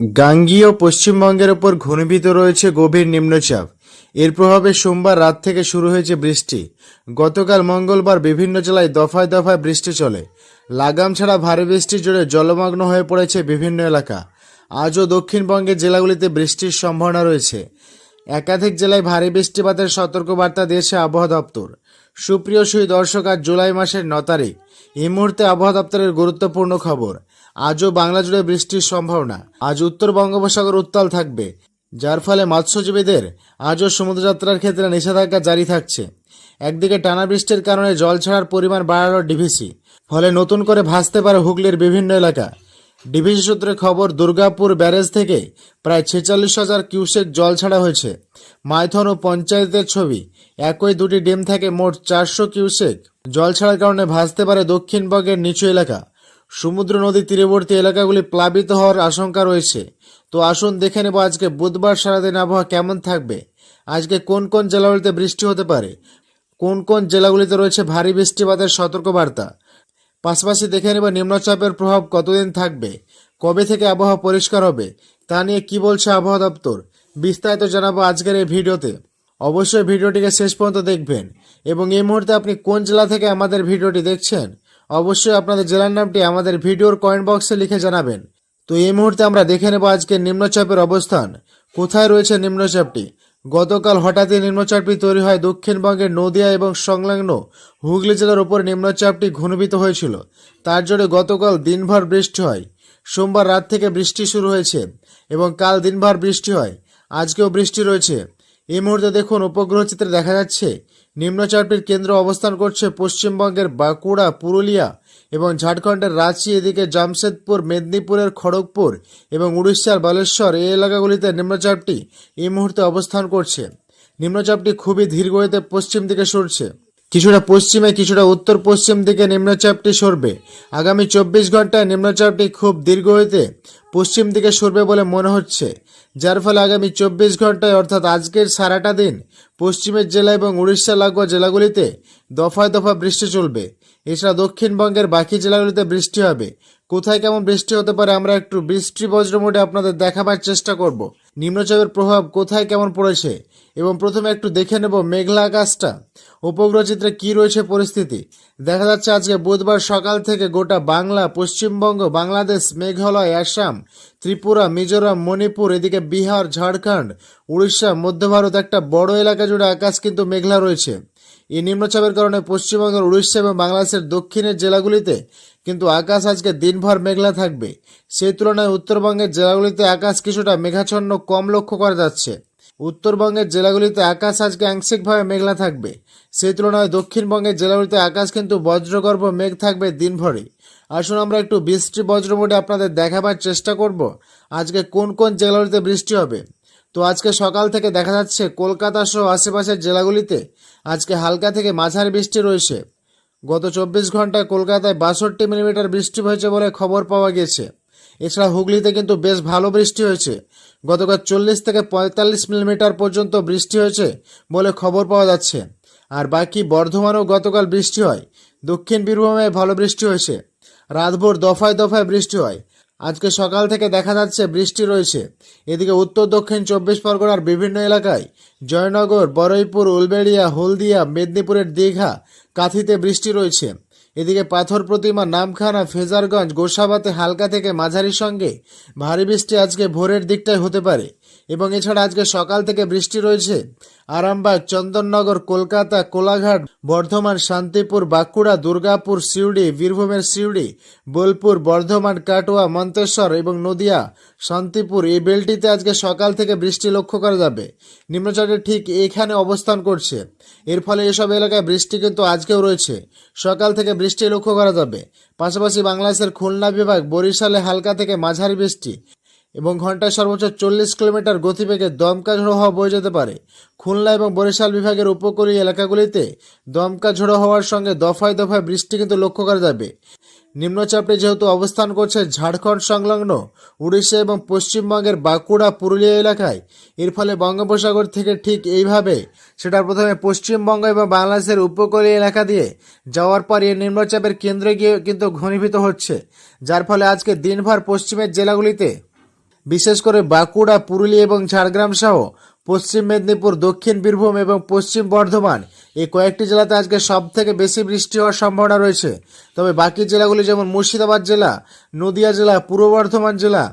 গাঙ্গীয় পশ্চিমবঙ্গের ওপর ঘনীভূত রয়েছে গভীর নিম্নচাপ। এর প্রভাবে সোমবার রাত থেকে শুরু হয়েছে বৃষ্টি। গতকাল মঙ্গলবার বিভিন্ন জেলায় দফায় দফায় বৃষ্টি চলে। লাগাম ছাড়া ভারী বৃষ্টি জুড়ে জলমগ্ন হয়ে পড়েছে বিভিন্ন এলাকা। আজও দক্ষিণবঙ্গের জেলাগুলিতে বৃষ্টির সম্ভাবনা রয়েছে। একাধিক জেলায় ভারী বৃষ্টিপাতের সতর্কবার্তা দিয়েছে আবহাওয়া দপ্তর। সুপ্রিয় সুই দর্শক আজ জুলাই মাসের ন তারিখ। এই মুহূর্তে আবহাওয়া দপ্তরের গুরুত্বপূর্ণ খবর। আজও বাংলা জুড়ে বৃষ্টির সম্ভাবনা। আজ উত্তর বঙ্গোপসাগর উত্তাল থাকবে, যার ফলে মৎস্যজীবীদের আজও সমুদ্রযাত্রার ক্ষেত্রে নিষেধাজ্ঞা জারি থাকছে। একদিকে টানা বৃষ্টির কারণে জল ছাড়ার পরিমাণ বাড়ালো ডিভিসি, ফলে নতুন করে ভাসতে পারে হুগলির বিভিন্ন এলাকা। ডিভিসি সূত্রে খবর, দুর্গাপুর ব্যারেজ থেকে প্রায় ছেচল্লিশ হাজার কিউসেক জল ছাড়া হয়েছে। মাইথন ও পঞ্চায়েতের ছবি, একই দুটি ডেম থেকে মোট চারশো কিউসেক জল ছাড়ার কারণে ভাসতে পারে দক্ষিণবঙ্গের নিচু এলাকা। সমুদ্র নদী তীরবর্তী এলাকাগুলি প্লাবিত হওয়ার আশঙ্কা রয়েছে। তো আসুন দেখে নেব আজকে বুধবার সারাদিন আবহাওয়া কেমন থাকবে। আজকে কোন কোন জেলাগুলিতে বৃষ্টি হতে পারে? কোন কোন জেলাগুলিতে রয়েছে ভারী বৃষ্টিপাতের সতর্কবার্তা? পাশাপাশি দেখে নেব নিম্নচাপের প্রভাব কতদিন থাকবে? কবে থেকে আবহাওয়া পরিষ্কার হবে? তা নিয়ে কি বলছে আবহাওয়া দপ্তর? বিস্তারিত জানাব আজকের এই ভিডিওতে। অবশ্যই ভিডিওটিকে শেষ পর্যন্ত দেখবেন। এবং এই মুহূর্তে আপনি কোন জেলা থেকে আমাদের ভিডিওটি দেখছেন? অবশ্যই আপনাদের জেলার নামটি আমাদের ভিডিওর কয়েন্ট বক্সে লিখে জানাবেন। তো এই মুহূর্তে আমরা দেখে নেব আজকে নিম্নচাপের অবস্থান। কোথায় রয়েছে নিম্নচাপটি? গতকাল হঠাৎই নিম্নচাপটি তৈরি হয় দক্ষিণবঙ্গের নদিয়া এবং সংলগ্ন হুগলি জেলার উপর নিম্নচাপটি ঘনীভূত হয়েছিল। তার জন্য গতকাল দিনভর বৃষ্টি হয়। সোমবার রাত থেকে বৃষ্টি শুরু হয়েছে এবং কাল দিনভর বৃষ্টি হয়। আজকেও বৃষ্টি রয়েছে। এই মুহূর্তে দেখুন উপগ্রহ চিত্রে দেখা যাচ্ছে নিম্নচাপটির কেন্দ্র অবস্থান করছে পশ্চিমবঙ্গের বাঁকুড়া, পুরুলিয়া এবং ঝাড়খণ্ডের রাঁচি, এদিকে জামশেদপুর, মেদিনীপুরের খড়গপুর এবং উড়িষ্যার বালেশ্বর এই এলাকাগুলিতে নিম্নচাপটি এই মুহূর্তে অবস্থান করছে। নিম্নচাপটি খুবই ধীর গতিতে পশ্চিম দিকে সরছে। কিছুটা পশ্চিমে, কিছুটা উত্তর পশ্চিম দিকে নিম্নচাপটি সরবে। আগামী চব্বিশ ঘন্টায় নিম্নচাপটি খুব দীর্ঘ হইতে পশ্চিম দিকে সরবে বলে মনে হচ্ছে, যার ফলে আগামী চব্বিশ ঘন্টায়, অর্থাৎ আজকের সারাটা দিন, পশ্চিমের জেলা এবং উড়িষ্যা লাগোয়া জেলাগুলিতে দফায় দফা বৃষ্টি চলবে। এছাড়া দক্ষিণবঙ্গের বাকি জেলাগুলিতে বৃষ্টি হবে। কোথায় কেমন বৃষ্টি হতে পারে, আমরা একটু বৃষ্টি বজ্র মোডে আপনাদের দেখাবার চেষ্টা করব। নিম্নচাপের প্রভাব কোথায় কেমন পড়েছে? এবং প্রথমে একটু দেখে নেব মেঘলা আকাশটা। উপগ্রহ চিত্রে কি রয়েছে পরিস্থিতি? দেখা যাচ্ছে আজকে বুধবার সকাল থেকে গোটা বাংলা, পশ্চিমবঙ্গ, বাংলাদেশ, মেঘালয়, আসাম, ত্রিপুরা, মিজোরাম, মণিপুর, এদিকে বিহার, ঝাড়খণ্ড, উড়িষ্যা, মধ্য ভারত একটা বড় এলাকা জুড়ে আকাশ কিন্তু মেঘলা রয়েছে। এই নিম্নচাপের কারণে পশ্চিমবঙ্গের উড়িষ্যা এবং বাংলাদেশের দক্ষিণের জেলাগুলিতে কিন্তু আকাশ আজকে দিনভর মেঘলা থাকবে। সেই তুলনায় উত্তরবঙ্গের জেলাগুলিতে আকাশ কিছুটা মেঘাচ্ছন্ন কম লক্ষ্য করা যাচ্ছে। উত্তরবঙ্গের জেলাগুলিতে আকাশ আজকে আংশিকভাবে মেঘলা থাকবে। সেই তুলনায় দক্ষিণবঙ্গের জেলাগুলিতে আকাশ কিন্তু বজ্রগর্ভ মেঘ থাকবে দিনভরই আসুন আমরা একটু বৃষ্টি বজ্র মোডে আপনাদের দেখাবার চেষ্টা করব। আজকে কোন কোন জেলাগুলিতে বৃষ্টি হবে? তো আজকে সকাল থেকে দেখা যাচ্ছে কলকাতা সহ আশেপাশের জেলাগুলিতে আজকে হালকা থেকে মাঝারি বৃষ্টি রয়েছে। গত চব্বিশ ঘন্টায় কলকাতায় বাষট্টি মিলিমিটার বৃষ্টি হয়েছে বলে খবর পাওয়া গেছে। এছাড়া হুগলিতে কিন্তু বেশ ভালো বৃষ্টি হয়েছে। গতকাল চল্লিশ থেকে পঁয়তাল্লিশ মিলিমিটার পর্যন্ত বৃষ্টি হয়েছে বলে খবর পাওয়া যাচ্ছে। আর বাকি বর্ধমানেও গতকাল বৃষ্টি হয়। দক্ষিণ বীরভূমে ভালো বৃষ্টি হয়েছে। রাতভর দফায় দফায় বৃষ্টি হয়। আজকে সকাল থেকে দেখা যাচ্ছে বৃষ্টি রয়েছে। এদিকে উত্তর, দক্ষিণ চব্বিশ পরগনার বিভিন্ন এলাকায় জয়নগর, বরইপুর, উলবেড়িয়া, হলদিয়া, মেদিনীপুরের দীঘা কাঁথিতে বৃষ্টি রয়েছে। এদিকে পাথর প্রতিমা নামখানা, ফেজারগঞ্জ, গোসাবাতে হালকা থেকে মাঝারির সঙ্গে ভারী বৃষ্টি আজকে ভোরের দিকটায় হতে পারে। এবং এছাড়া আজকে সকাল থেকে বৃষ্টি রয়েছে। আরামবাগ, চন্দননগর, কলকাতা, কোলাঘাট, বর্ধমান, শান্তিপুর, বাঁকুড়া, দুর্গাপুর, সিউড়ি, বীরভূমের সিউড়ি, বোলপুর, বর্ধমান, কাটোয়া, মন্তেশ্বর এবং নদিয়া, শান্তিপুর এই বেলটিতে আজকে সকাল থেকে বৃষ্টি লক্ষ্য করা যাবে। নিম্নচাপটি ঠিক এখানে অবস্থান করছে। এর ফলে এসব এলাকায় বৃষ্টি কিন্তু আজকেও রয়েছে। সকাল থেকে বৃষ্টি লক্ষ্য করা যাবে। পাশাপাশি বাংলাদেশের খুলনা বিভাগ বরিশালে হালকা থেকে মাঝারি বৃষ্টি। এবং ঘন্টায় সর্বোচ্চ চল্লিশ কিলোমিটার গতিবেগে দমকা ঝোড়ো হওয়া বয়ে যেতে পারে। খুলনা এবং বরিশাল বিভাগের উপকূলীয় এলাকাগুলিতে দমকা ঝোড়ো হওয়ার সঙ্গে দফায় দফায় বৃষ্টি কিন্তু লক্ষ্য করা যাবে। নিম্নচাপটি যেহেতু অবস্থান করছে ঝাড়খণ্ড সংলগ্ন উড়িষ্যা এবং পশ্চিমবঙ্গের বাঁকুড়া, পুরুলিয়া এলাকায়। এর ফলে বঙ্গোপসাগর থেকে ঠিক এইভাবে সেটা প্রথমে পশ্চিমবঙ্গ এবং বাংলাদেশের উপকূলীয় এলাকা দিয়ে যাওয়ার পর এই নিম্নচাপের কেন্দ্রে গিয়ে কিন্তু ঘনীভূত হচ্ছে। যার ফলে আজকে দিনভর পশ্চিমের জেলাগুলিতে বিশেষ করে বাঁকুড়া, পুরুলিয়া এবং ঝাড়গ্রাম সহ পশ্চিম মেদিনীপুর, দক্ষিণ বীরভূম এবং পশ্চিম বর্ধমান এই কয়েকটি জেলাতে আজকে সব থেকে বেশি বৃষ্টি হওয়ার সম্ভাবনা রয়েছে। তবে বাকি জেলাগুলি যেমন মুর্শিদাবাদ জেলা, নদিয়া জেলা, পূর্ব বর্ধমান জেলা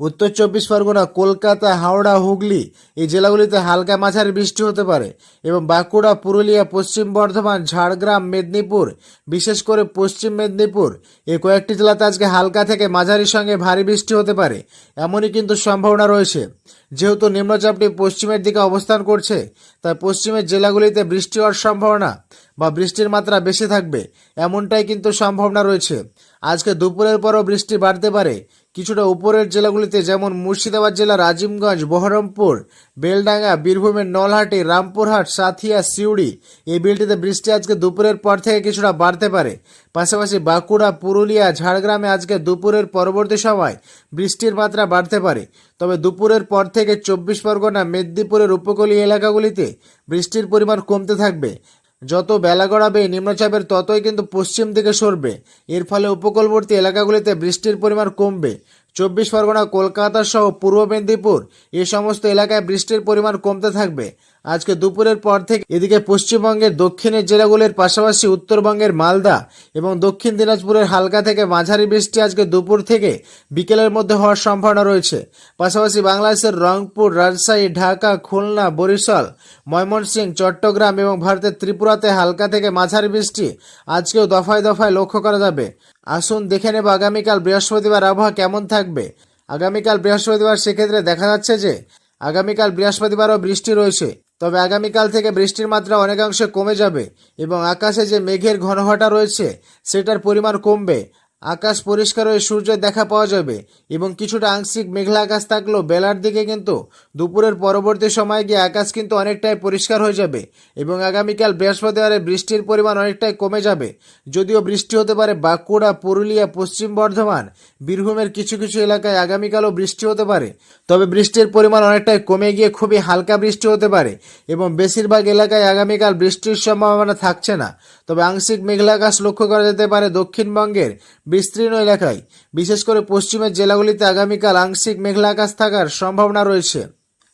উত্তর চব্বিশ পরগনা, কলকাতা, হাওড়া, হুগলি, এই জেলাগুলিতে হালকা মাঝারি বৃষ্টি হতে পারে এবং বাঁকুড়া, পুরুলিয়া, পশ্চিম বর্ধমান, ঝাড়গ্রাম, মেদিনীপুর, বিশেষ করে পশ্চিম মেদিনীপুর, এই কয়েকটি জেলাতে আজকে হালকা থেকে মাঝারির সঙ্গে ভারী বৃষ্টি হতে পারে। এমনই কিন্তু সম্ভাবনা রয়েছে। যেহেতু নিম্নচাপটি পশ্চিমের দিকে অবস্থান করছে, তাই পশ্চিমের জেলাগুলিতে বৃষ্টি হওয়ার সম্ভাবনা বা বৃষ্টির মাত্রা বেশি থাকবে, এমনটাই কিন্তু সম্ভাবনা রয়েছে। আজকে দুপুরের পরও বৃষ্টি বাড়তে পারে। কিছুটা উপরের জেলাগুলিতে যেমন মুর্শিদাবাদ জেলার রাজিমগঞ্জ, বহরমপুর বেলডাঙ্গা, বীরভূমের নলহাটি, রামপুরহাট, সাথিয়া, সিউড়ি। এই বিলটিতে বৃষ্টি আজকে দুপুরের পর থেকে কিছুটা বাড়তে পারে। পাশাপাশি বাঁকুড়া, পুরুলিয়া, ঝাড়গ্রামে আজকে দুপুরের পরবর্তী সময় বৃষ্টির মাত্রা বাড়তে পারে। তবে দুপুরের পর থেকে চব্বিশ পরগনা, মেদিনীপুরের উপকূলীয় এলাকাগুলিতে বৃষ্টির পরিমাণ কমতে থাকবে। যত বেলা গড়াবে নিম্নচাপের ততই কিন্তু পশ্চিম দিকে সরবে। এর ফলে উপকূলবর্তী এলাকাগুলিতে বৃষ্টির পরিমাণ কমবে। চব্বিশ পরগনা কলকাতা সহ পূর্ব মেদিনীপুর। এ সমস্ত এলাকায় বৃষ্টির পরিমাণ কমতে থাকবে। আজকে দুপুরের পর থেকে এদিকে পশ্চিমবঙ্গের দক্ষিণের জেলাগুলির পাশাপাশি উত্তরবঙ্গের মালদা এবং দক্ষিণ দিনাজপুরের হালকা থেকে মাঝারি বৃষ্টি আজকে দুপুর থেকে বিকেলের মধ্যে হওয়ার সম্ভাবনা রয়েছে। পাশাপাশি বাংলাদেশের রংপুর, রাজশাহী, ঢাকা, খুলনা, বরিশাল, ময়মনসিংহ, চট্টগ্রাম এবং ভারতের ত্রিপুরাতে হালকা থেকে মাঝারি বৃষ্টি আজকেও দফায় দফায় লক্ষ্য করা যাবে। আসুন দেখে নেব আগামীকাল বৃহস্পতিবার আবহাওয়া কেমন থাকবে। আগামীকাল বৃহস্পতিবার সেক্ষেত্রে দেখা যাচ্ছে যে আগামীকাল বৃহস্পতিবারও বৃষ্টি রয়েছে। তবে আগামীকাল থেকে বৃষ্টির মাত্রা অনেকাংশে কমে যাবে এবং আকাশে যে মেঘের ঘনঘটা রয়েছে, সেটার পরিমাণ কমবে। আকাশ পরিষ্কার হয়ে সূর্যের দেখা পাওয়া যাবে এবং কিছুটা আংশিক মেঘলা আকাশ থাকলেও বেলার দিকে কিন্তু দুপুরের পরবর্তী সময় গিয়ে আকাশ কিন্তু অনেকটাই পরিষ্কার হয়ে যাবে এবং আগামীকাল বৃহস্পতিবারে বৃষ্টির পরিমাণ অনেকটাই কমে যাবে। যদিও বৃষ্টি হতে পারে বাঁকুড়া, পুরুলিয়া, পশ্চিম বর্ধমান, বীরভূমের কিছু কিছু এলাকায় আগামীকালও বৃষ্টি হতে পারে। তবে বৃষ্টির পরিমাণ অনেকটাই কমে গিয়ে খুবই হালকা বৃষ্টি হতে পারে এবং বেশিরভাগ এলাকায় আগামীকাল বৃষ্টির সম্ভাবনা থাকছে না। তবে আংশিক মেঘলা আকাশ লক্ষ্য করা যেতে পারে দক্ষিণবঙ্গের বিস্তীর্ণ এলাকায়। বিশেষ করে পশ্চিমের জেলাগুলিতে আগামীকাল আংশিক মেঘলাকাশ থাকার সম্ভাবনা রয়েছে।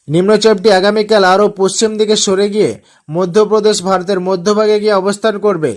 নিম্নচাপটি আগামীকাল আরও পশ্চিম দিকে সরে গিয়ে মধ্যপ্রদেশ, ভারতের মধ্যভাগে গিয়ে অবস্থান করবে।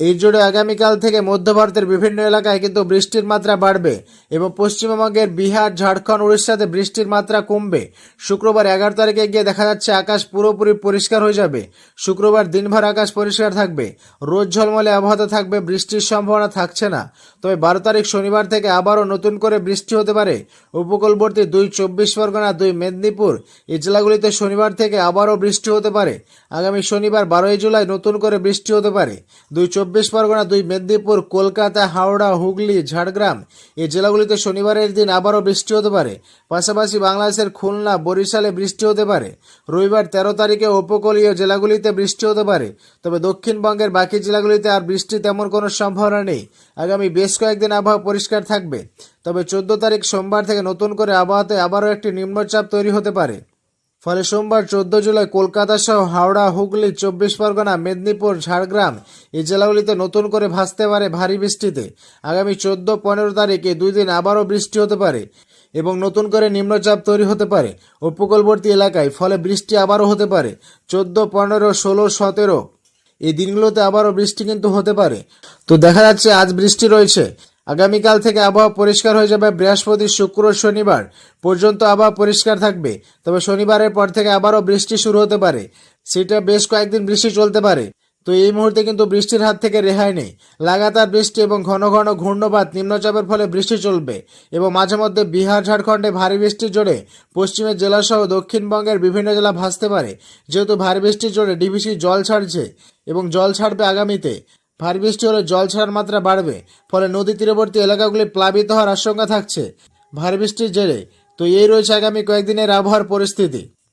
এই জুড়ে আগামীকাল থেকে মধ্য ভারতের বিভিন্ন এলাকায় কিন্তু বৃষ্টির মাত্রা বাড়বে এবং পশ্চিমবঙ্গের বিহার, ঝাড়খণ্ড, উড়িষ্যাতে বৃষ্টির মাত্রা কমবে। শুক্রবার এগারো তারিখে গিয়ে দেখা যাচ্ছে আকাশ পুরোপুরি পরিষ্কার হয়ে যাবে। শুক্রবার দিনভর আকাশ পরিষ্কার থাকবে। রোদ ঝলমলে আবহাওয়া থাকবে, বৃষ্টির সম্ভাবনা থাকছে না। তবে বারো তারিখ শনিবার থেকে আবারও নতুন করে বৃষ্টি হতে পারে। উপকূলবর্তী দুই চব্বিশ পরগনা, দুই মেদিনীপুর, এই জেলাগুলিতে শনিবার থেকে আবারও বৃষ্টি হতে পারে। আগামী শনিবার বারোই জুলাই নতুন করে বৃষ্টি হতে পারে। দুই চব্বিশ পরগনা, দুই মেদিনীপুর, কলকাতা, হাওড়া, হুগলি, ঝাড়গ্রাম, এই জেলাগুলিতে শনিবারের দিন আবারও বৃষ্টি হতে পারে। পাশাপাশি বাংলাদেশের খুলনা, বরিশালে বৃষ্টি হতে পারে। রবিবার তেরো তারিখে উপকূলীয় জেলাগুলিতে বৃষ্টি হতে পারে। তবে দক্ষিণবঙ্গের বাকি জেলাগুলিতে আর বৃষ্টি তেমন কোনো সম্ভাবনা নেই। আগামী বেশ কয়েকদিন আবহাওয়া পরিষ্কার থাকবে। তবে চোদ্দ তারিখ সোমবার থেকে নতুন করে আবহাওয়াতে আবারও একটি নিম্নচাপ তৈরি হতে পারে। ফলে সোমবার চোদ্দ জুলাই কলকাতা সহ হাওড়া, হুগলি, চব্বিশ পরগনা, মেদিনীপুর, ঝাড়গ্রাম এই জেলাগুলিতে নতুন করে ভাসতে পারে ভারী বৃষ্টিতে। আগামী চোদ্দ পনেরো তারিখে দুই দিন আবারও বৃষ্টি হতে পারে এবং নতুন করে নিম্নচাপ তৈরি হতে পারে উপকূলবর্তী এলাকায়। ফলে বৃষ্টি আবারও হতে পারে। চোদ্দ, পনেরো, ষোলো, সতেরো এই দিনগুলোতে আবারও বৃষ্টি কিন্তু হতে পারে। তো দেখা যাচ্ছে আজ বৃষ্টি রয়েছে। আগামীকাল থেকে আবহাওয়া পরিষ্কার হয়ে যাবে। বৃহস্পতি, শুক্র, শনিবার পর্যন্ত আবহাওয়া পরিষ্কার থাকবে। তবে শনিবারের পর থেকে আবারও বৃষ্টি শুরু হতে পারে। সেটা বেশ কয়েকদিন বৃষ্টি চলতে পারে। তো এই মুহূর্তে কিন্তু বৃষ্টির হাত থেকে রেহাই নেই। লাগাতার বৃষ্টি এবং ঘন ঘন ঘূর্ণবাত নিম্নচাপের ফলে বৃষ্টি চলবে এবং মাঝে মধ্যে বিহার, ঝাড়খণ্ডে ভারী বৃষ্টির জোরে পশ্চিমের জেলাসহ দক্ষিণবঙ্গের বিভিন্ন জেলা ভাসতে পারে। যেহেতু ভারী বৃষ্টির জোরে ডিভিসি জল ছাড়ছে এবং জল ছাড়বে আগামীতে, ভারী বৃষ্টি হলে জল ছাড়ার মাত্রা বাড়বে, ফলে নদী তীরবর্তী এলাকাগুলি প্লাবিত হওয়ার আশঙ্কা থাকছে ভারী বৃষ্টির জেরে। তো এই রয়েছে আগামী কয়েকদিনের আবহাওয়ার পরিস্থিতি।